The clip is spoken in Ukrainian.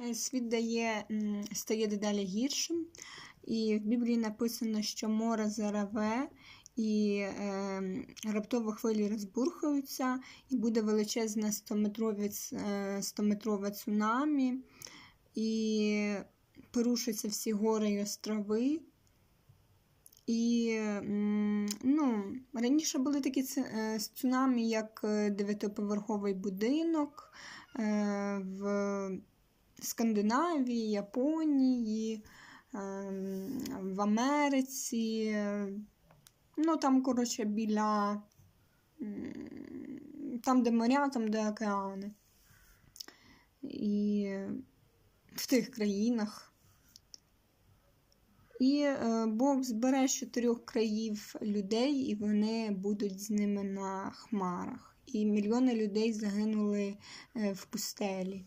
Е, Світ дає, стає дедалі гіршим, і в Біблії написано, що море зареве, і е, раптово хвилі розбурхаються, і буде величезне 100-метрове, е, 100-метрове цунамі, і порушаться всі гори і острови. І ну, раніше були такі е, цунамі, як е, дев'ятиповерховий будинок в Скандинавії, Японії, ем, в Америці. Ну, там, коротше, біля там, де моря, там, де океани. І в тих країнах. І е, Бог збере з чотирьох країв людей, і вони будуть з ними на хмарах. І мільйони людей загинули е, в пустелі.